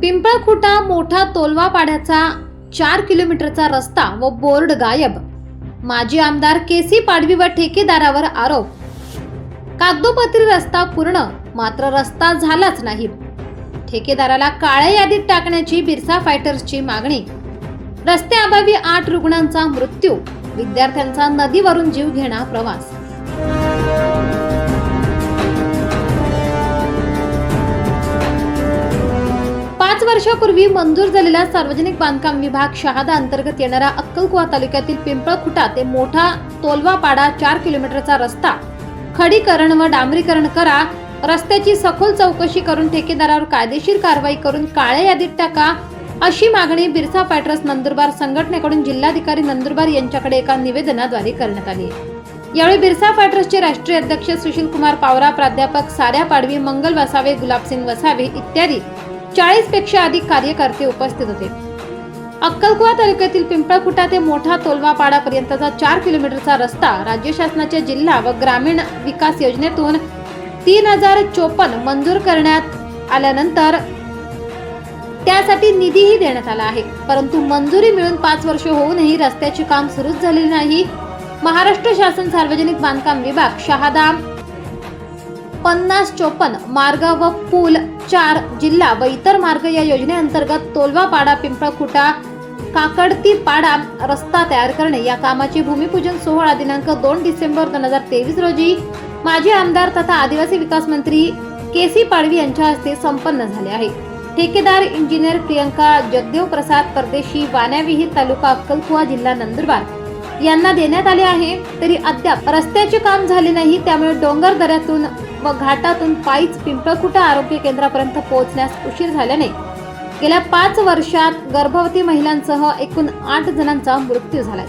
पिंपळखुटा मोठा तोलवा पाड्याचा चार किलोमीटरचा रस्ता व बोर्ड गायब. माजी आमदार केसी पाडवी व ठेकेदारावर आरोप. कागदोपत्री रस्ता पूर्ण मात्र रस्ता झालाच नाही. ठेकेदाराला काळ्या यादीत टाकण्याची बिरसा फायटर्सची मागणी. रस्त्याअभावी आठ रुग्णांचा मृत्यू विद्यार्थ्यांचा नदीवरून जीव घेणा प्रवास. पाच वर्षापूर्वी मंजूर झालेला सार्वजनिक बांधकाम विभाग शहादा अंतर्गत येणारा अक्कलकुवा तालुक्यातील पिंपळखुटा ते मोठा तोलवा पाडा चार किलोमीटरचा रस्ता. खडीकरण व डांबरीकरण करा. रस्त्याची सखोल चौकशी करून ठेकेदारावर कायदेशीर कारवाई करून काळ्या यादीत टाका. अशी मागणी बिरसा फायटर्स नंदुरबार संघटनेकडून जिल्हाधिकारी नंदुरबार यांच्याकडे एका निवेदनाद्वारे करण्यात आली. यावेळी बिरसा फायटर्सचे राष्ट्रीय अध्यक्ष सुशील कुमार पावरा प्राध्यापक साऱ्या पाडवी मंगल वसावे गुलाबसिंग वसावे इत्यादी चाळीसपेक्षा अधिक कार्यकर्ते उपस्थित होते. अक्कलकुवा तालुक्यातील पिंपळकुटा ते मोठा तोलवापाडा पर्यंतचा चार किलोमीटरचा रस्ता राज्य शासनाच्या जिल्हा व ग्रामीण विकास योजनेतून तीन हजार चोपन्न मंजूर करण्यात आल्यानंतर त्यासाठी निधीही देण्यात आला आहे. परंतु मंजुरी मिळून पाच वर्ष होऊनही रस्त्याचे काम सुरूच झालेले नाही. महाराष्ट्र शासन सार्वजनिक बांधकाम विभाग शहादा पन्नास चोपन्न मार्ग व पूल चार जिल्हा व इतर मार्ग या योजनेअंतर्गत तोलवा पाडा पिंपळखुटा काकडती पाडा रस्ता तयार करणे या कामाचे भूमिपूजन सोहळा दिनांक दोन डिसेंबर दोन हजार तेवीस रोजी माजी आमदार तथा आदिवासी विकास मंत्री के सी पाडवी यांच्या हस्ते संपन्न झाले आहे. ठेकेदार इंजिनियर प्रियंका जगदेव प्रसाद परदेशी वाण्याविहीर तालुका अक्कलकुवा जिल्हा नंदुरबार यांना देण्यात आले आहे. तरी अद्याप रस्त्याचे काम झाले नाही त्यामुळे डोंगर दऱ्यातून व घाटातून पायीच पिंपळखुटा आरोग्य केंद्रापर्यंत पोहोचण्यास उशीर झाल्याने गेल्या पाच वर्षात गर्भवती महिलांसह एकूण आठ जणांचा मृत्यू झालाय.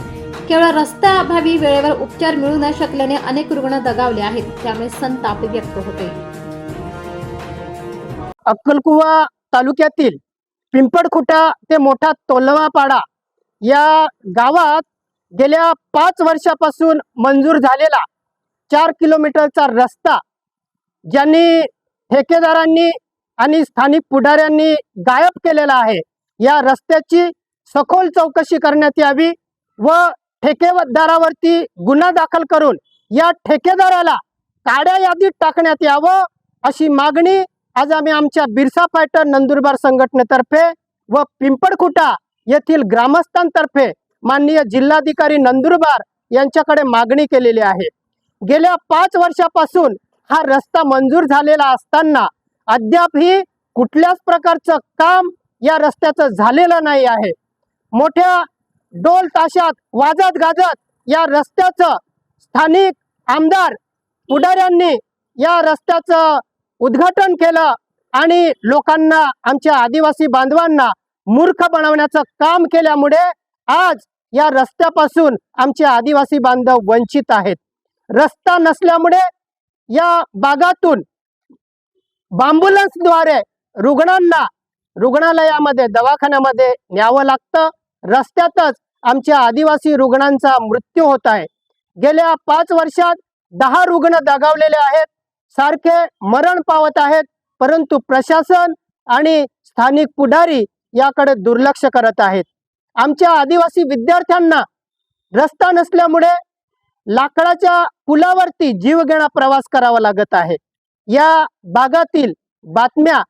केवळ रस्त्याअभावी वेळेवर उपचार मिळू न शकल्याने अनेक रुग्ण दगावले आहेत त्यामुळे संताप व्यक्त होते अक्कलकुवा तालुक्यातील पिंपळखुटा ते मोठा तोलवापाडा या गावात गेल्या पाच वर्षापासून मंजूर झालेला चार किलोमीटरचा रस्ता ज्यांनी ठेकेदारांनी आणि स्थानिक पुढाऱ्यांनी गायब केलेला आहे या रस्त्याची सखोल चौकशी करण्यात यावी व ठेकेदारावरती गुन्हा दाखल करून या ठेकेदाराला काड्या यादीत टाकण्यात यावं अशी मागणी आज आम्ही आमच्या बिरसा फायटर नंदुरबार संघटनेतर्फे व पिंपळखुटा येथील ग्रामस्थांतर्फे माननीय जिल्हाधिकारी नंदुरबार यांच्याकडे मागणी केलेली आहे. गेल्या पाच वर्षापासून हा रस्ता मंजूर झालेला असताना अद्यापही कुठल्याच प्रकारचं काम या रस्त्याचं झालेलं नाही आहे. मोठ्या डोल ताशात वाजत गाजत या रस्त्याचं स्थानिक आमदार पुढाऱ्यांनी या रस्त्याचं उद्घाटन केलं आणि लोकांना आमच्या आदिवासी बांधवांना मूर्ख बनवण्याचं काम केल्यामुळे आज या रस्त्यापासून आमचे आदिवासी बांधव वंचित आहेत. रस्ता नसल्यामुळे या भागातून बांबुलन्सद्वारे रुग्णांना रुग्णालयामध्ये दवाखान्यामध्ये न्यावं लागतं. रस्त्यातच आमच्या आदिवासी रुग्णांचा मृत्यू होत आहे. गेल्या पाच वर्षात दहा रुग्ण दगावलेले आहेत. सारखे मरण पावत आहेत. परंतु प्रशासन आणि स्थानिक पुढारी याकडे दुर्लक्ष करत आहेत. आमच्या आदिवासी विद्यार्थ्यांना रस्ता नसल्यामुळे लाकडाच्या पुलावरती जीवघेणा प्रवास करावा लागत आहे. या भागातील बातम्या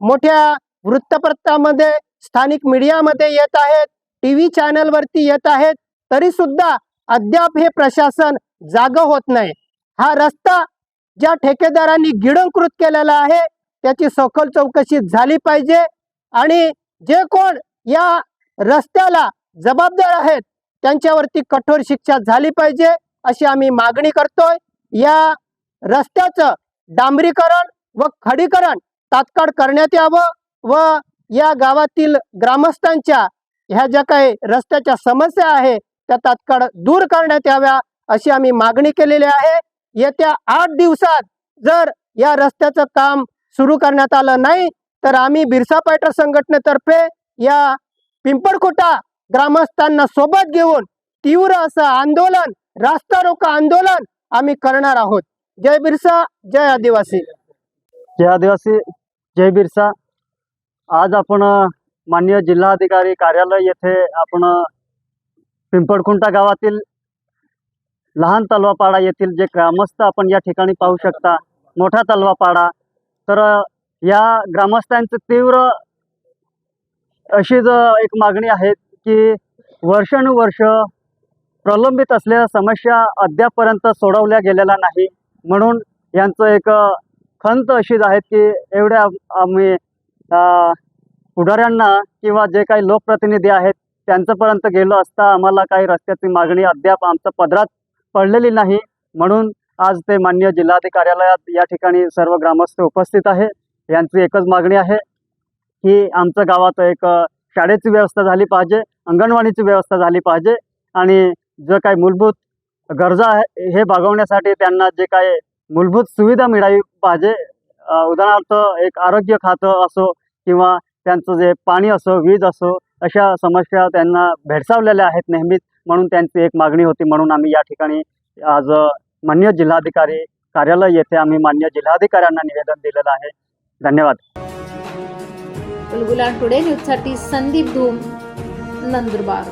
मोठ्या वृत्तपत्रामध्ये स्थानिक मीडियामध्ये येत आहेत टी व्ही चॅनलवरती येत आहेत तरी सुद्धा अद्याप हे प्रशासन जाग होत नाही. हा रस्ता ज्या ठेकेदारांनी गिळंकृत केलेला आहे त्याची सखोल चौकशी झाली पाहिजे आणि जे कोण या रस्त्याला जबाबदार आहेत त्यांच्यावरती कठोर शिक्षा झाली पाहिजे. अशी आम्ही मागणी करतोय. या रस्त्याचं डांबरीकरण व खडीकरण तात्काळ करण्यात यावं व या गावातील ग्रामस्थांच्या ह्या ज्या काही रस्त्याच्या समस्या आहे त्या तात्काळ दूर करण्यात याव्या अशी आम्ही मागणी केलेली आहे. येत्या आठ दिवसात जर या रस्त्याचं काम सुरू करण्यात आलं नाही तर आम्ही बिरसा पायटर संघटनेतर्फे या पिंपळखोटा ग्रामस्थांना सोबत घेऊन तीव्र असं आंदोलन रास्ता रोका आंदोलन आम्ही करणार आहोत. जय बिरसा जय आदिवासी. जय आदिवासी जय बिरसा. आज आपण मान्य माननीय जिल्हाधिकारी कार्यालय येथे आपण पिंपळखुंटा गावातील लहान तलवापाडा येथील जे ग्रामस्थ आपण या ठिकाणी पाहू शकता मोठा तलवापाडा. तर या ग्रामस्थांचं तीव्र अशीच एक मागणी आहे की वर्षानुवर्ष प्रलंबित असलेल्या समस्या अद्यापपर्यंत सोडवल्या गेलेल्या नाही. म्हणून यांचं एक खंत अशीच आहेत की एवढ्या आम्ही पुढाऱ्यांना किंवा जे काही लोकप्रतिनिधी आहेत त्यांच्यापर्यंत गेलो असता आम्हाला काही रस्त्याची मागणी अद्याप आमच्या पदरात पडलेली नाही. म्हणून आज ते मान्य जिल्हाधिकार्यालयात या ठिकाणी सर्व ग्रामस्थ उपस्थित आहे. यांची एकच मागणी आहे की आमच्या गावात एक शाळेची व्यवस्था झाली पाहिजे अंगणवाडीची व्यवस्था झाली पाहिजे आणि जे काही मूलभूत गरजा आहे हे भागवण्यासाठी त्यांना जे काही मूलभूत सुविधा मिळावी पाहिजे उदाहरणार्थ एक आरोग्य खातं असो किंवा त्यांचं जे पाणी असो वीज असो अशा समस्या त्यांना भेडसावलेल्या आहेत नेहमीच म्हणून त्यांची एक मागणी होती. म्हणून आम्ही या ठिकाणी आज मान्य जिल्हाधिकारी कार्यालय येथे आम्ही मान्य जिल्हाधिकाऱ्यांना निवेदन दिलेलं आहे. धन्यवाद. बुलबुला टुडे न्यूजसाठी संदीप धूम नंदुरबार.